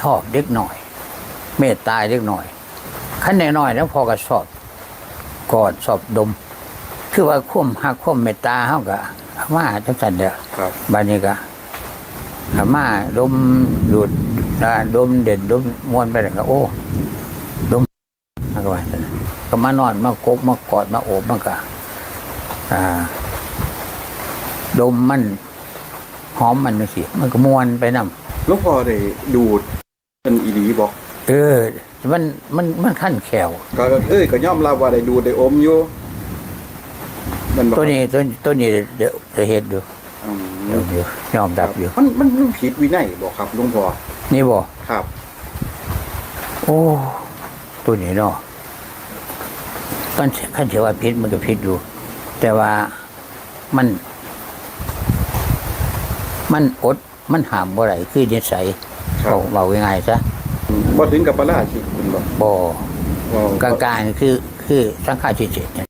ชอบเล็กหน่อย เมตตาเล็กหน่อยขั้นน้อยๆแล้วพอก็ชอบกอดชอบดม คือว่าควมหักควมเมตตาเฮาก็มาจังซั่นเด้อครับบัดนี้ก็อามาดมดูดอ่าดมเด่นดมมวนไปแล้วก็โอ้ดมมันก็ว่าซั่นน่ะก็มานอนมากกมากอดมาโอบมันก็อ่าดมมันหอมมันจังซี่มันก็มวนไปนำ หลวงพ่อได้ดูดเป็นอีหลีบอกเออ มันมันมันขั้นแขวก็เอ้ยก็ยอมรับว่าได้ดูดได้อมอยู่มันบอกตัวนี้ตัวตัวนี้เดี๋ยวจะเห็นดูอืมเดี๋ยวเดี๋ยวยอมรับอยู่ มันมันมันผิดวินัยบอกครับหลวงพ่อนี่บอกครับ โอ้ตัวนี้เนาะกันขั้นเทว่าพิษมันก็พิษอยู่ แต่ว่ามัน มันอด มันหามบ่ไรคือนิสัยครับเอาเบาง่ายๆซะบ่ถึงกับปลาราชิกคุณบอกบ่ว่ากลางๆคือคือสังขารจิตเจตเนี่ย